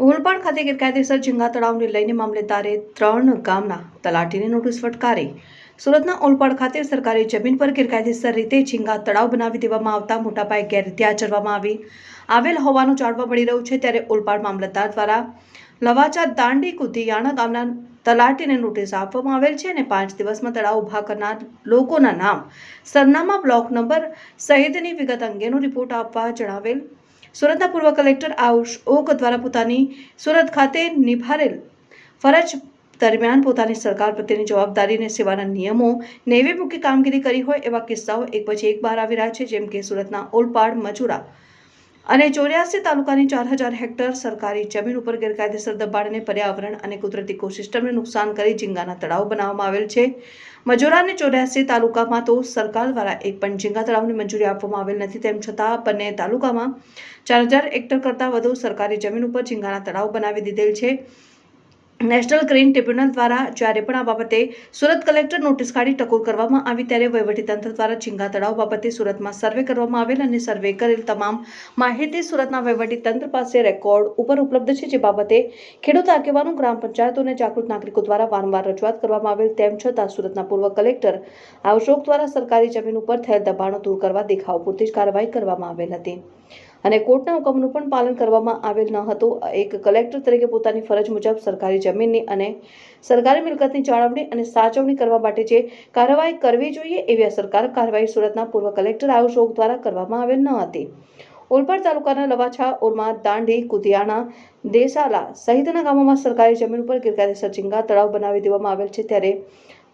ઓલપાડ ખાતે ગેરકાયદેસર ઝીંગા તળાવને લઈને મામલેદારે ત્રણ ગામના તલાટીને નોટિસ ફટકારી. સુરતના ઓલપાડ ખાતે સરકારી જમીન પર ગેરકાયદેસર રીતે ઝીંગા તળાવ બનાવી દેવામાં આવતા મોટા પાયે ગેરરીતિ આચરવામાં આવી. આવેલ હોવાનું જાણવા મળી રહ્યું છે ત્યારે ઓલપાડ મામલતદાર દ્વારા લવાચા દાંડી કુતિયાણા ગામના તલાટીને નોટિસ આપવામાં આવેલ છે અને પાંચ દિવસમાં તળાવ ઊભા કરનાર લોકોના નામ, સરનામા, બ્લોક નંબર સહિતની વિગત અંગેનો રિપોર્ટ આપવા જણાવેલ સુરતના પૂર્વ કલેક્ટર આયુષ ઓક દ્વારા પોતાની સુરત ખાતે નિભારેલ ફરજ દરમિયાન પોતાની સરકાર પ્રત્યેની જવાબદારી અને સેવાના નિયમો નેવે મૂકી કામગીરી કરી હોય એવા કિસ્સાઓ એક પછી એક બહાર આવી રહ્યા છે, જેમ કે સુરતના ઓલપાડ, મજુરા અને ચોર્યાસી તાલુકાની ચાર હજાર હેક્ટર સરકારી જમીન ઉપર ગેરકાયદેસર દબાણને પર્યાવરણ અને કુદરતી ઇકોસિસ્ટમને નુકસાન કરી ઝીંગાના તળાવ બનાવવામાં આવેલ છે. મજૂરા ચોર્યાસી તાલુકામાં તો સરકાર દ્વારા એક પણ ઝીંગા તળાવની મંજૂરી આપવામાં આવેલ નથી, તેમ છતાં બંને તાલુકામાં ચાર હજાર હેક્ટર કરતાં વધુ સરકારી જમીન ઉપર ઝીંગાના તળાવ બનાવી દીધેલ છે. નેશનલ ગ્રીન ટ્રિબ્યુનલ દ્વારા જ્યારે પણ આ બાબતે સુરત કલેક્ટર નોટિસ કાઢી ટકોર કરવામાં આવી ત્યારે વહીવટીતંત્ર દ્વારા ઝીંગા તળાવ બાબતે સુરતમાં સર્વે કરવામાં આવેલ અને સર્વે કરેલ તમામ માહિતી સુરતના વહીવટીતંત્ર પાસે રેકોર્ડ ઉપર ઉપલબ્ધ છે, જે બાબતે ખેડૂત આગેવાનો, ગ્રામ પંચાયતો અને જાગૃત નાગરિકો દ્વારા વારંવાર રજૂઆત કરવામાં આવેલ તેમ છતાં સુરતના પૂર્વ કલેક્ટર અશોક દ્વારા સરકારી જમીન ઉપર થયેલ દબાણો દૂર કરવા દેખાવ પૂરતી જ કાર્યવાહી કરવામાં આવેલ હતી. અને કોર્ટના હુકમનું પણ પાલન કરવામાં આવેલ ન હતું. એક કલેક્ટર તરીકે પોતાની ફરજ મુજબ સરકારી જમીનની અને સરકારી મિલકતની જાળવણી અને સાચવણી કરવા માટે જે કાર્યવાહી કરવી જોઈએ એવી અસરકારક કાર્યવાહી સુરતના પૂર્વ કલેક્ટર આયુષ દ્વારા કરવામાં આવેલ ન હતી. ઓલપાડ તાલુકાના લવાછા, ઓરમા, દાંડી કુતિયાણા દેસાલા સહિતના ગામોમાં સરકારી જમીન ઉપર ગેરકાયદેસર ઝીંગા તળાવ બનાવી દેવામાં આવેલ છે. ત્યારે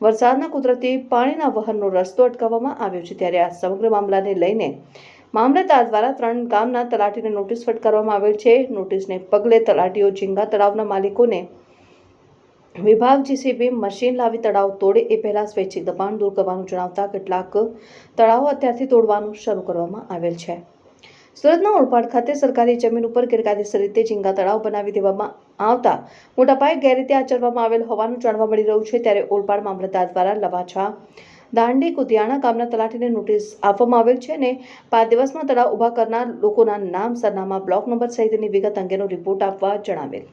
વરસાદના કુદરતી પાણીના વહનનો રસ્તો અટકાવવામાં આવ્યો છે. ત્યારે આ સમગ્ર મામલાને લઈને મામલતદાર દ્વારા ત્રણ ગામના તલાટીને નોટિસ ફટકારવામાં આવેલ છે. નોટિસને પગલે તલાટીઓ ઝીંગા તળાવના માલિકોને વિભાગ જીસીબી મશીન લાવી તળાવ તોડે એ પહેલાં સ્વૈચ્છિક દબાણ દૂર કરવાનું જણાવતા કેટલાક તળાવો અત્યારથી તોડવાનું શરૂ કરવામાં આવેલ છે. સુરતના ઓળપાડ ખાતે સરકારી જમીન ઉપર ગેરકાયદેસર રીતે ઝીંગા તળાવ બનાવી દેવામાં આવતા મોટા પાયે ગેરરીતિ આચરવામાં આવેલ હોવાનું જાણવા મળી રહ્યું છે. ત્યારે ઓલપાડ મામલતદાર દ્વારા લવાછા દાંડી કુતિયાણા ગામના તલાટીને નોટિસ આપવામાં આવેલ છે અને પાંચ દિવસમાં તળાવ ઊભા કરનાર લોકોના નામ, સરનામા, બ્લોક નંબર સહિતની વિગત અંગેનો રિપોર્ટ આપવા જણાવેલ.